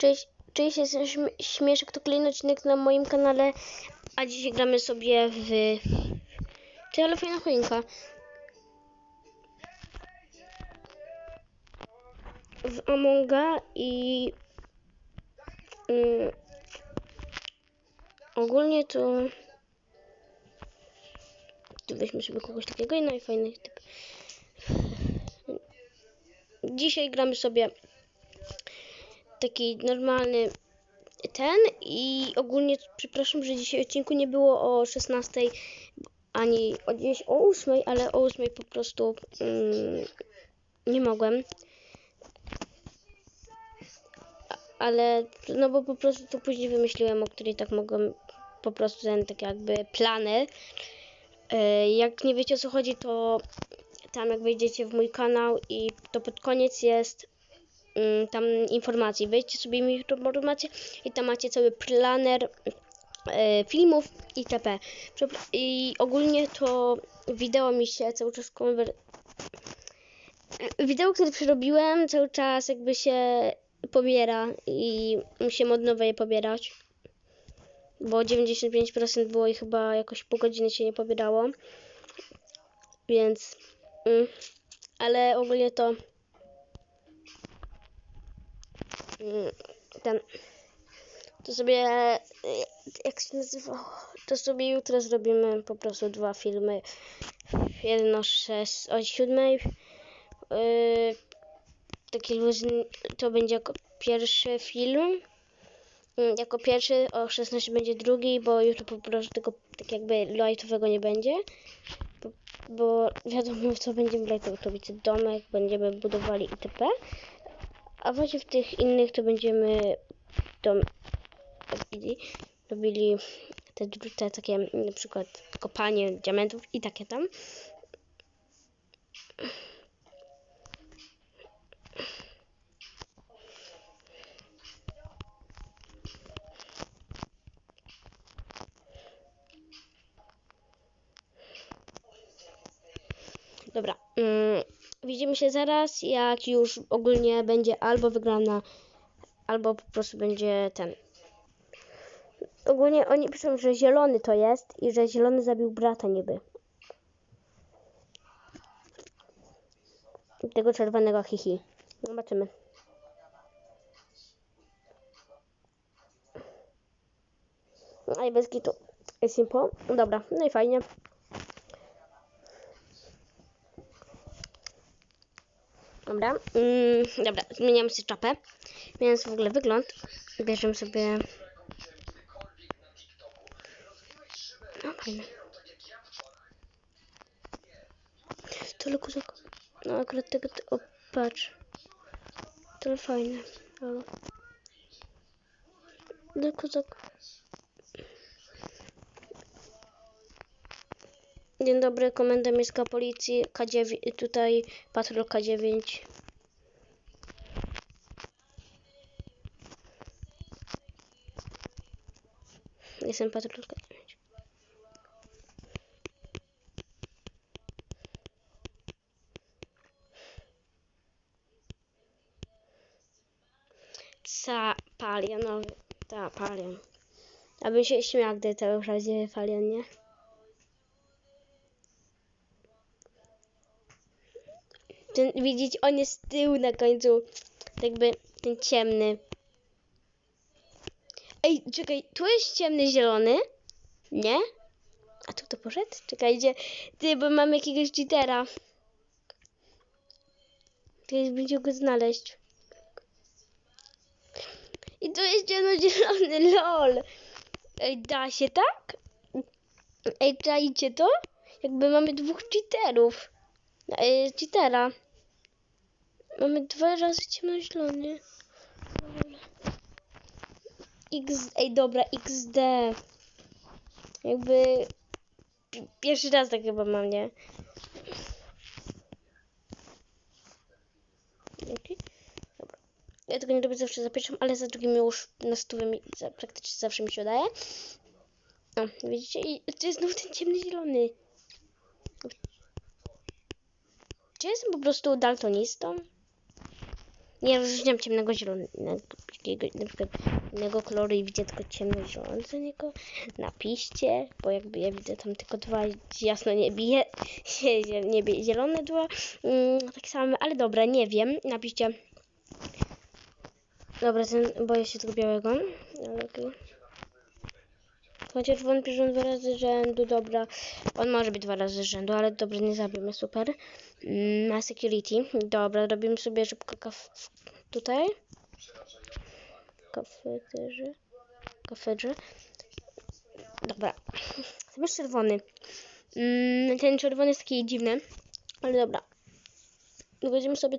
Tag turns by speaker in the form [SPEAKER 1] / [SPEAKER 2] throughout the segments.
[SPEAKER 1] Cześć, cześć, jestem śm Śmieszek, to kolejny odcinek na moim kanale, a dzisiaj gramy sobie w... Ty, ale fajna choinka. W Amonga i... Mm, ogólnie to... Tu weźmy sobie kogoś takiego i fajny typ. Dzisiaj gramy sobie taki normalny ten i ogólnie przepraszam, że dzisiaj odcinku nie było o 16 ani o gdzieś o 8, ale o 8 po prostu mm, nie mogłem. Ale no bo po prostu to później wymyśliłem, o której tak mogłem po prostu ten tak jakby plany. E, Jak nie wiecie o co chodzi, to tam jak wejdziecie w mój kanał i to pod koniec jest tam informacji. Wejdźcie sobie mi informacje i tam macie cały planer e, filmów itp. I ogólnie to wideo mi się cały czas konwer... Wideo, które przerobiłem, cały czas jakby się pobiera i musimy od nowa je pobierać. Bo 95% było i chyba jakoś pół godziny się nie pobierało. Więc... Mm, ale ogólnie to... ten. To sobie. y, Jak się nazywa? To sobie jutro zrobimy po prostu dwa filmy. Jeden o, szes, o siódmej. Yy, taki luźny. To będzie jako pierwszy film. Yy, Jako pierwszy o 16 będzie drugi, bo jutro po prostu tego tak jakby lightowego nie będzie. Bo, bo wiadomo co będziemy lightować. To domek, będziemy budowali itp. A właśnie w tych innych to będziemy dom robili, robili te, te takie na przykład kopanie diamentów i takie tam. Dobra. Mm, widzimy się zaraz, jak już ogólnie będzie albo wygrana, albo po prostu będzie ten. Ogólnie oni piszą, że zielony to jest i że zielony zabił brata niby. Tego czerwonego hihi. Zobaczymy. A i bez kitu. Simple. Dobra, no i fajnie. Dobra, mm, dobra, zmieniamy sobie czapę. Zmieniając w ogóle wygląd, bierzemy sobie... No, fajne. To kozak. No akurat tego, o, patrz. To fajne. Ale... No Dzień dobry, komenda miejska policji K9, tutaj patrol K9. Jestem patrol K9. Ca palionowy. Ta, palion. Abym się śmiał, gdy to już prawdziwy palion, nie? Ten, widzieć, on jest z tyłu na końcu. Jakby ten ciemny. Ej, czekaj, tu jest ciemny zielony. Nie? A tu to poszedł? Czekajcie. Ty, bo mam jakiegoś cheatera. Teraz będzie go znaleźć. I tu jest ciemnozielony, lol. Ej, da się tak? Ej, czajcie to? Jakby mamy dwóch cheaterów. Ej, cheatera. Mamy dwa razy ciemnozielony. X, ej dobra, XD. Jakby pi- pierwszy raz tak chyba mam, nie? Okej. Dobra. Ja tego nie robię zawsze za pierwszym, ale za drugim już na stówę mi za, praktycznie zawsze mi się udaje. O, widzicie? I to jest znowu ten ciemny zielony. Czy jestem po prostu daltonistą? Nie rozróżniam ciemnego zielonego, na przykład innego koloru i widzę tylko ciemno-zielony za niego. Napiszcie, bo jakby ja widzę tam tylko dwa jasno niebie, niebie zielone dwa, mm, tak samo, ale dobra, nie wiem. Napiszcie. Dobra, ten, boję się tego białego, okej. Chociaż wątpię, że on dwa razy rzędu, dobra. On może być dwa razy rzędu, ale dobra, nie zabijmy, super. Mm, Na security. Dobra, robimy sobie szybko kaf... tutaj. Kafeterze. Kafedrze. Dobra. Chyba czerwony. Mm, ten czerwony jest taki dziwny, ale dobra. Wychodzimy sobie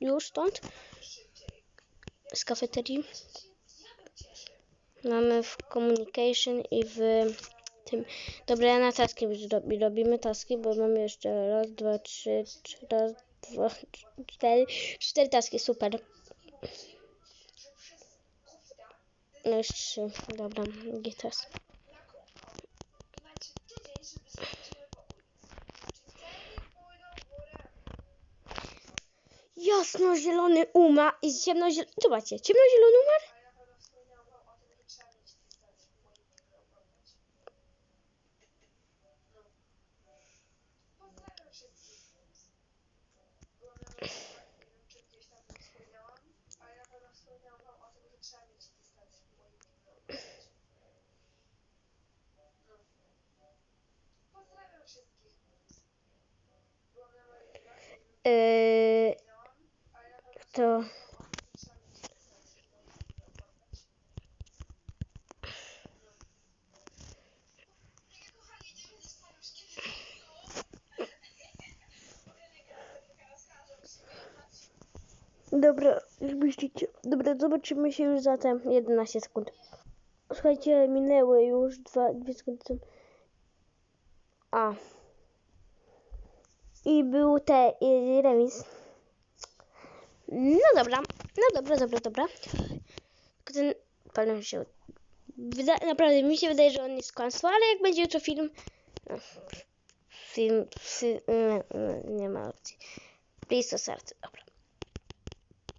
[SPEAKER 1] już stąd. Z kafeterii. Mamy w communication i w tym. Dobra, ja na taski robi- robimy taski, bo mamy jeszcze raz, dwa, trzy, raz, dwa, cztery, cztery taski, super. No już trzy, dobra, gitas. Jasno-zielony uma i ciemno-zielony, zobaczcie, ciemno-zielony umarł? Yy, to. Dobra, już myślicie. Dobra, zobaczymy się już za te 11 sekund. Słuchajcie, minęły już dwa, dwie sekundy. A. I był te y, remis. No dobra, no dobra, dobra, dobra. Tylko ten pan się. Wyda, naprawdę mi się wydaje, że on jest kłamstwo, ale jak będzie jutro film. No, film. Fi, nie, nie, ma opcji. Blisko serce, dobra.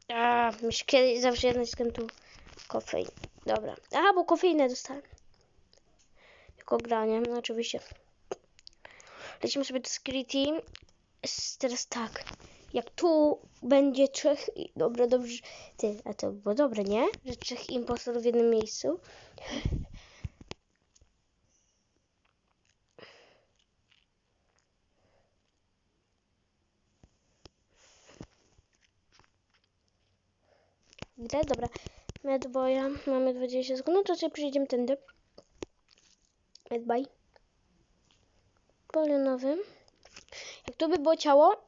[SPEAKER 1] A, mi się kiedyś zawsze jedna z tu kofein. Dobra. Aha, bo kofeinę dostałem. Jako granie, no oczywiście. Lecimy sobie do security. Teraz tak. Jak tu będzie trzech. Dobra, dobrze. Ty, a to było dobre, nie? Że trzech impostorów w jednym miejscu. Widać? Dobra. Medboya. Mamy 20 sekund. No to sobie przyjdziemy tędy. Medbay. Polionowy. Tu by było ciało,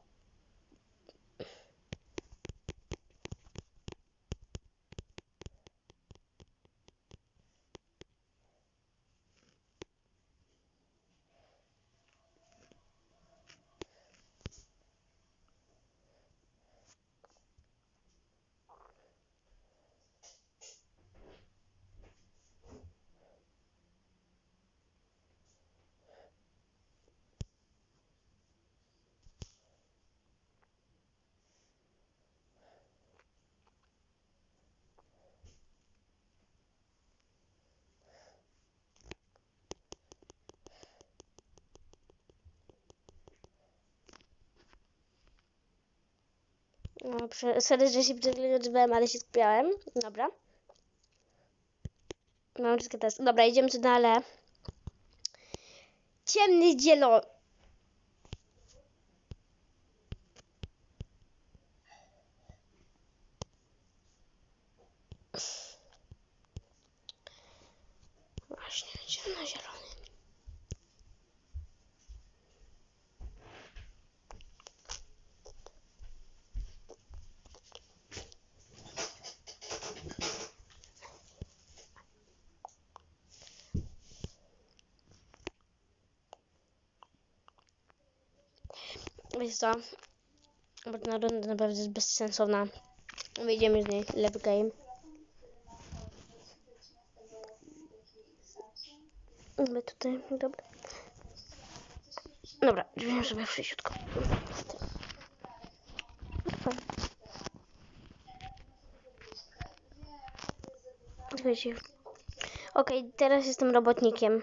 [SPEAKER 1] No, sorry, że się przed ale się skupiałem. Dobra. Mam wszystkie teraz. Dobra, idziemy tu dalej. Ciemny zielony. Wiesz co? Bo ta runda naprawdę jest bezsensowna. Wyjdziemy z niej. Lewy game. My tutaj, dobra. Dobra, wiem, że we wszystko. Okej, okay, teraz jestem robotnikiem.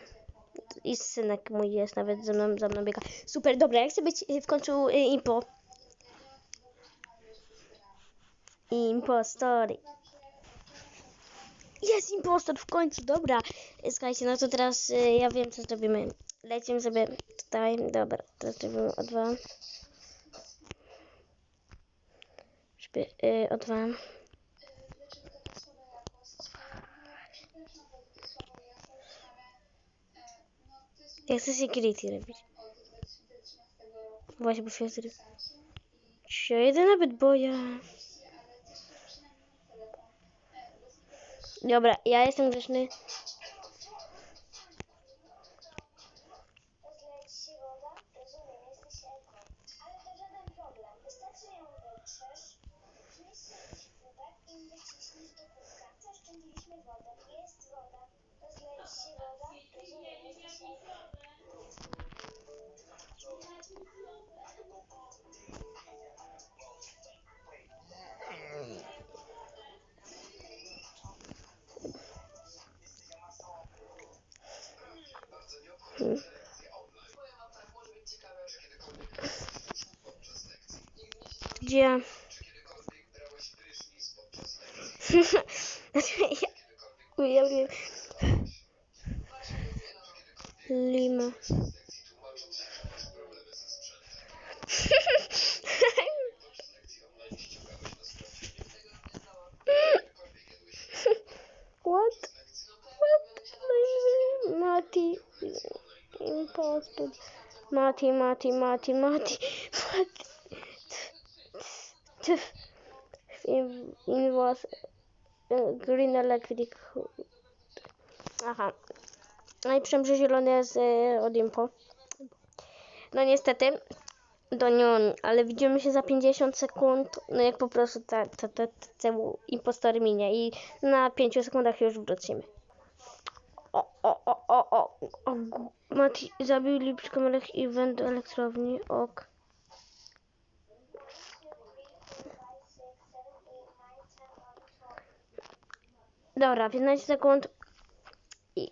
[SPEAKER 1] I synek mój jest nawet ze mną, za mną biega. Super, dobra, ja chcę być w końcu y, impo. Impostor. Jest impostor w końcu, dobra. Słuchajcie, no to teraz y, ja wiem co zrobimy. Lecimy sobie tutaj, dobra, to zrobimy o dwa. Żeby, y, o dwa. Ja chcę security robić. Właśnie, bo zry... Ja jedę nawet boja. Dobra, ja jestem grzeczny.
[SPEAKER 2] Woda, rozumiem, jesteś
[SPEAKER 1] Gdzie? Wiem. Lima. What? What? Mati. Mati, Mati, Mati, Mati. Mati. In, was uh, green electric. Aha. No i przemrze zielony jest e, od Impo. No niestety. Do nią, ale widzimy się za 50 sekund. No jak po prostu ta, ta, ta, ta, cały impostor minie i na 5 sekundach już wrócimy. O, o, o, o, o, o. Mati zabił Lipską elek- event elektrowni. Ok. Dobra, 15 sekund. I...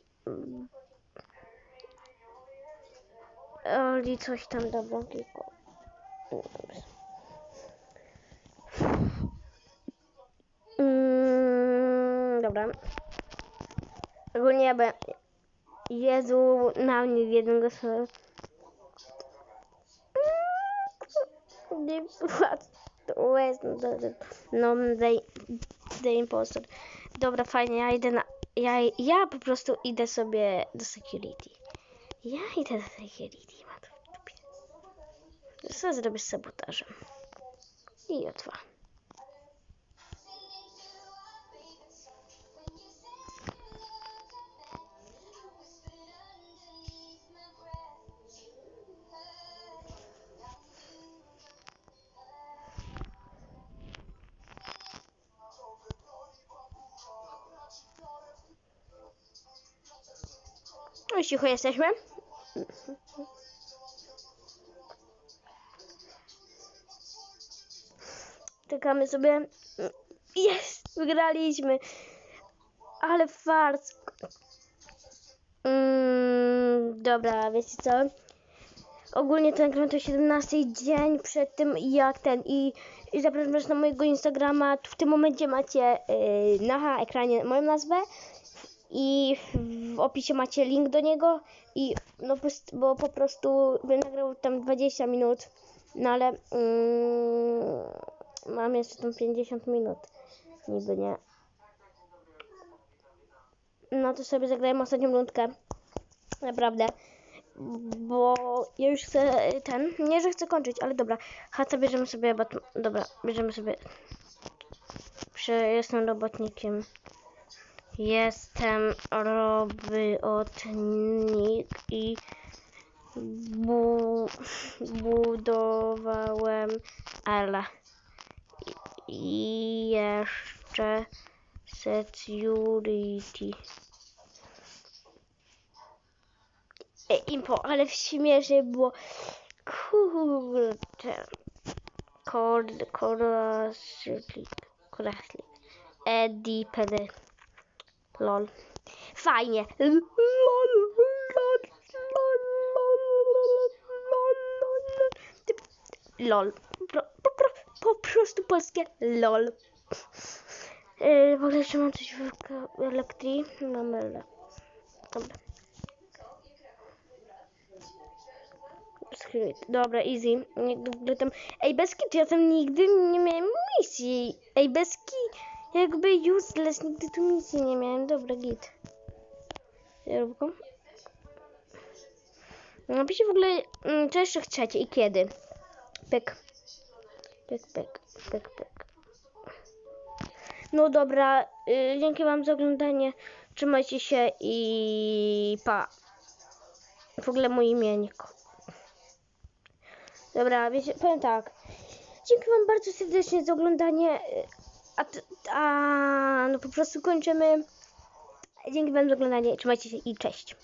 [SPEAKER 1] Oli coś tam dobra. tylko- Mm, dobra. Ogólnie by... Jezu, na mnie jeden głosował. Nie płacz. To jest, no, the, the impostor. Dobra, fajnie, ja idę na... Ja, ja po prostu idę sobie do security. Ja idę do security. Co zrobię z sabotażem? I o No cicho jesteśmy. Czekamy sobie. Jest! Wygraliśmy! Ale fars! Mm, dobra, wiecie co? Ogólnie ten nagrywam to 17 dzień przed tym jak ten i, i zapraszam was na mojego Instagrama. Tu w tym momencie macie yy, na ekranie moją nazwę i w opisie macie link do niego i no bo po prostu bym nagrał tam 20 minut, no ale mm, mam jeszcze tam 50 minut, niby nie. No to sobie zagrałem ostatnią rundkę, naprawdę, bo ja już chcę ten, nie że chcę kończyć, ale dobra, chata bierzemy sobie, dobra, bierzemy sobie, Prze- jestem robotnikiem. Jestem robotnik i bu budowałem ale i jeszcze security. E, impo, ale śmiesznie było. Kurde. Kord, koraslik, koraslik. Eddie Pedy. Lol. Fajnie. Lol, lol. Po, po, po, prostu polskie lol. Yy, w ogóle jeszcze mam coś w elektrii. Mamy le. Dobra. Dobra, easy. W ogóle tam... Ej, bez kit, ja tam nigdy nie miałem misji. Ej, bez kit. Jakby useless, nigdy tu misji nie miałem. Dobra, git. Róbką. Napiszcie w ogóle, mm, co jeszcze chcecie i kiedy. Pyk. Pyk, pyk, pyk, pyk. No dobra, y, dzięki wam za oglądanie. Trzymajcie się i pa. W ogóle mój imiennik. Dobra, wiecie, powiem tak. Dzięki wam bardzo serdecznie za oglądanie. A, a no po prostu kończymy. Dzięki wam za oglądanie. Trzymajcie się i cześć.